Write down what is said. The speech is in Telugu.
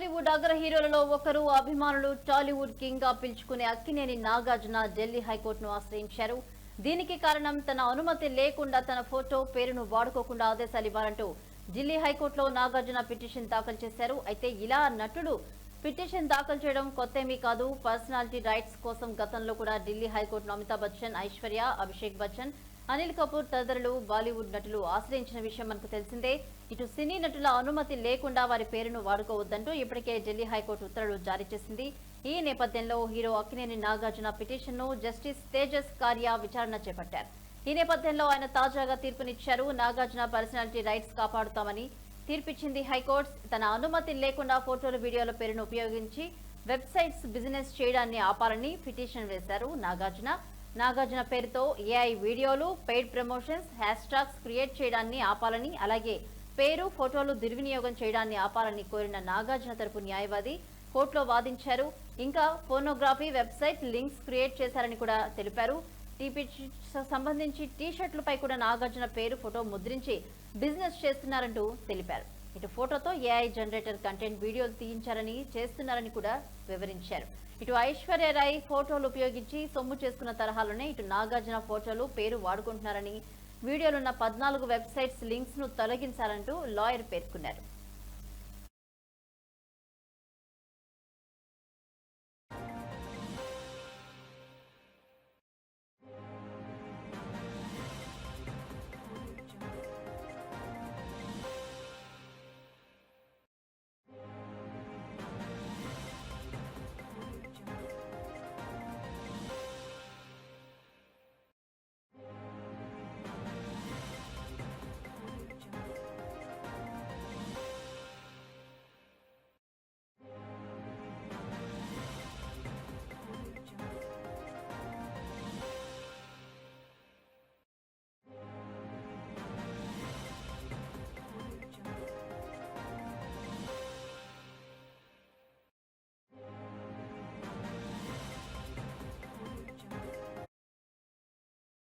టాలీవుడ్ అగ్ర హీరోలలో ఒకరు అభిమానులు టాలీవుడ్ కింగ్గా పిలుచుకునే అక్కినేని నాగార్జున ఢిల్లీ హైకోర్టును ఆశ్రయించారు. దీనికి కారణం తన అనుమతి లేకుండా తన ఫోటో పేరును వాడుకోకుండా ఆదేశాలు ఇవ్వాలంటూ ఢిల్లీ హైకోర్టులో నాగార్జున పిటిషన్ దాఖలు చేశారు. అయితే ఇలా నటుడు పిటిషన్ దాఖలు చేయడం కొత్తేమీ కాదు. పర్సనాలిటీ రైట్స్ కోసం గతంలో కూడా ఢిల్లీ హైకోర్టును అమితాబ్ బచ్చన్ ఐశ్వర్య అభిషేక్ బచ్చన్ అనిల్ కపూర్ తదితరులు బాలీవుడ్ నటులు ఆశ్రయించిన విషయం మనకు తెలిసిందే. ఇటు సినీ నటుల అనుమతి లేకుండా వారి పేరును వాడుకోవద్దంటూ ఇప్పటికే ఢిల్లీ హైకోర్టు ఉత్తర్వులు జారీ చేసింది. ఈ నేపథ్యంలో హీరో అక్కినేని నాగార్జున పిటిషన్ను జస్టిస్ తేజస్ కార్య విచారణ చేపట్టారు. ఈ నేపథ్యంలో ఆయన తాజాగా తీర్పునిచ్చారు. నాగార్జున పర్సనాలిటీ రైట్స్ కాపాడుతామని తీర్పిచ్చింది హైకోర్టు. తన అనుమతి లేకుండా ఫోటోలు వీడియోల పేరును ఉపయోగించి వెబ్సైట్స్ బిజినెస్ చేయడాన్ని ఆపాలని పిటిషన్ వేశారు నాగార్జున. నాగార్జున పేరుతో ఏఐ వీడియోలు paid promotions hashtags create చేయడాన్ని ఆపాలని అలాగే పేరు ఫోటోలు దుర్వినియోగం చేయడాన్ని ఆపాలని కోరిన నాగార్జున తరపు న్యాయవాది కోర్టులో వాదించారు. ఇంకా ఫోనోగ్రఫీ వెబ్సైట్ లింక్స్ క్రియేట్ చేశారని కూడా తెలిపారు. టీపీ సంబంధించి టీ షర్ట్లపై కూడా నాగార్జున పేరు ఫోటో ముద్రించి బిజినెస్ చేస్తున్నారంటూ తెలిపారు. ఇటు ఫోటోతో ఏఐ జనరేటర్ కంటెంట్ వీడియోలు తీయించారని చేస్తున్నారని కూడా వివరించారు. ఇటు ఐశ్వర్య రాయ్ ఫోటోలు ఉపయోగించి సొమ్ము చేసుకున్న తరహాలోనే ఇటు నాగార్జున ఫోటోలు పేరు వాడుకుంటున్నారని వీడియోలున్న పద్నాలుగు వెబ్సైట్స్ లింక్స్ను తొలగించాలంటూ లాయర్ పేర్కొన్నారు.